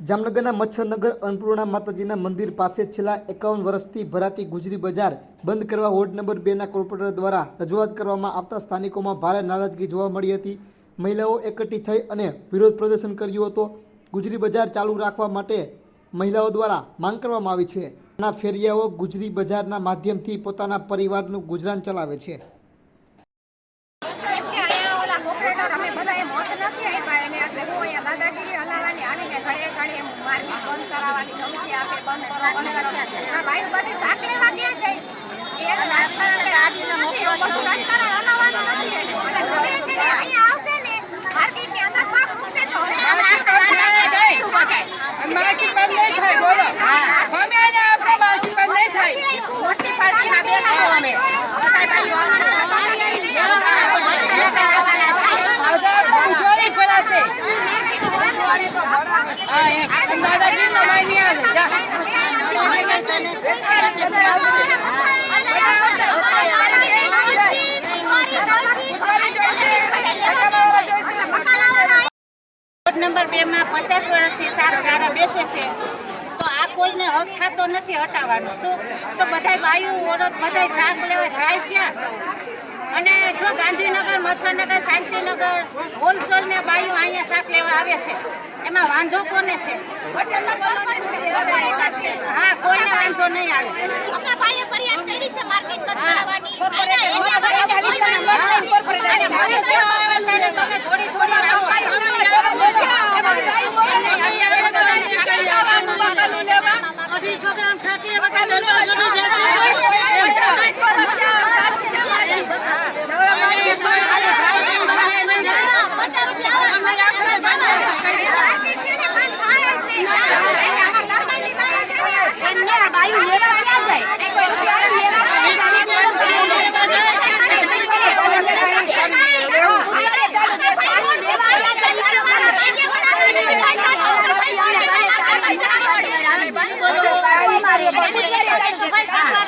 જામનગરના મચ્છરનગર અન્નપૂર્ણા માતાજીના મંદિર પાસે છેલ્લા એકાવન વર્ષથી ભરાતી ગુજરી બજાર બંધ કરવા વોર્ડ નંબર બેના કોર્પોરેટર દ્વારા રજૂઆત કરવામાં આવતા સ્થાનિકોમાં ભારે નારાજગી જોવા મળી હતી. મહિલાઓ એકઠી થઈ અને વિરોધ પ્રદર્શન કર્યું હતો. ગુજરી બજાર ચાલુ રાખવા માટે મહિલાઓ દ્વારા માંગ કરવામાં આવી છે. ના ફેરિયાઓ ગુજરી બજારના માધ્યમથી પોતાના પરિવારનું ગુજરાન ચલાવે છે કેમ કે અહીંયા ઓલા કોપરેટર અમે બધાએ મોત નથી આપ્યા એને એટલે હું અહીંયા દાદાગીરી હલાવવાની આવીને ઘડીએ ઘડીએ માર્કેટ બંધ કરાવવાની ધમકી આપે બંધ કરો બંધ કરો આ ભાઈ બધી શાક લેવા ક્યાં જાય એ રાજકારણ કે રાજ્યના નથી એવું બધું રાજકારણ હલાવવાનું નથી એનું. અને હવે છે ને અહીંયા આવશે ને માર્કેટની અંદર પાક મૂકશે તો હવે આ રાજકારણ શું બને? માટી બંધ નહીં થાય બોલો ગમે એને આપશે માટી બંધ નહીં થાય મ્યુનિસિપાલિટીમાં બેસીએ અમે. આધાર તો ઉજવણી પડાશે હા એમ નંબર બે માં પચાસ વર્ષથી સારો ધારા બેસે છે. તો આ કોઈને હક થતો નથી હટાવવાનો. શું? તો બધા બાયું ઓળખ બધા જાગ લેવા જાય ક્યાં? અને જો ગાંધીનગર મચ્છરનગર શાંતિનગર હોલસેલ ને બાયું અહીંયા શાક લેવા આવે છે, એમાં વાંધો કોને છે? નહીં આવે 快点儿快点